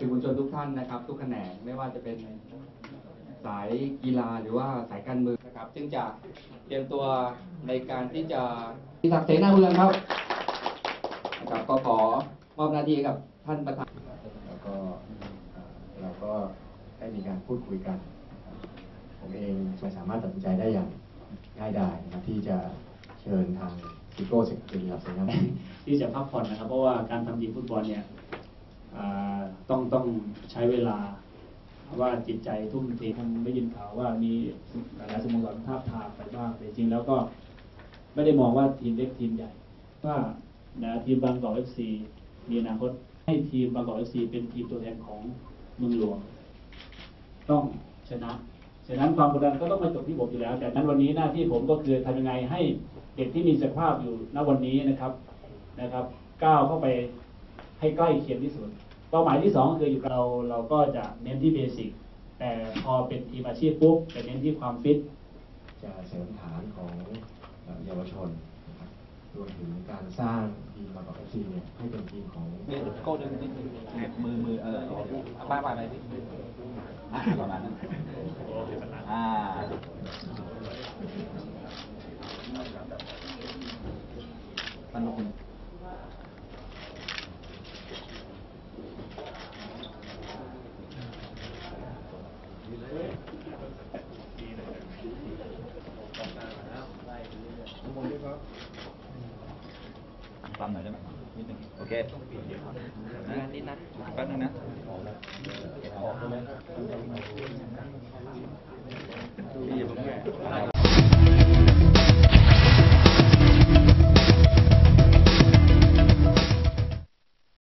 ท่านนะครับ ทุกแขนงไม่ว่าจะเป็นสายกีฬาหรือว่าสายการเมืองนะครับจึงจะเตรียมตัวในการที่จะพิศักดิ์เสนาเมืองครับนะครับก็ขอมอบหน้าที่ให้กับท่านประธานแล้วก็เอ่อเราก็ได้มีการพูดคุยกัน ผมเองไม่สามารถตัดสินใจได้อย่างง่ายดายนะครับที่จะเชิญทางซิโก้เซกเตอร์รับเสนาบดีที่จะพักผ่อนนะครับ เพราะว่าการทำทีมฟุตบอลเนี่ยอ่า ต้องต้องใช้เวลา ว่าจิตใจทุ่มเทคงได้ยินข่าวว่ามีหลายสโมสรทาบทามไปบ้างแต่จริงแล้วก็ไม่ได้มองว่าทีมเล็กทีมใหญ่ ว่านะทีมบางกอกเอฟซีมีอนาคตให้ทีมบางกอกเอฟซีเป็นทีมตัวแทนของเมืองหลวง ต้องชนะฉะนั้นความกดดันก็ต้องมาจบที่ผมอยู่แล้ว แต่นั้นวันนี้หน้าที่ผมก็คือทำยังไงให้เด็กที่มีศักยภาพอยู่ณวันนี้นะครับนะครับ ก้าวเข้าไปให้ใกล้เคียงที่สุด เป้าหมายที่สองคืออยู่กับเราเราก็จะเน้นที่เบสิกแต่พอเป็นทีมอาชีพปุ๊บจะเน้นที่ความฟิตจะเสริมฐานของเอ่อเยาวชนนะครับรวมถึงการสร้างทีมบางกอกเอฟซีเนี่ยให้เป็นทีมของเดี๋ยวโก้ดึงนิดนึงมือมือเออป้าป้าไปพี่อ่าประมาณนั้นอ่าปันคุณ ปั๊มหน่อยได้ไหมนิดนึงโอเคนะนิดนะแป๊บนึงนะพี่อย่าเพิ่งแย่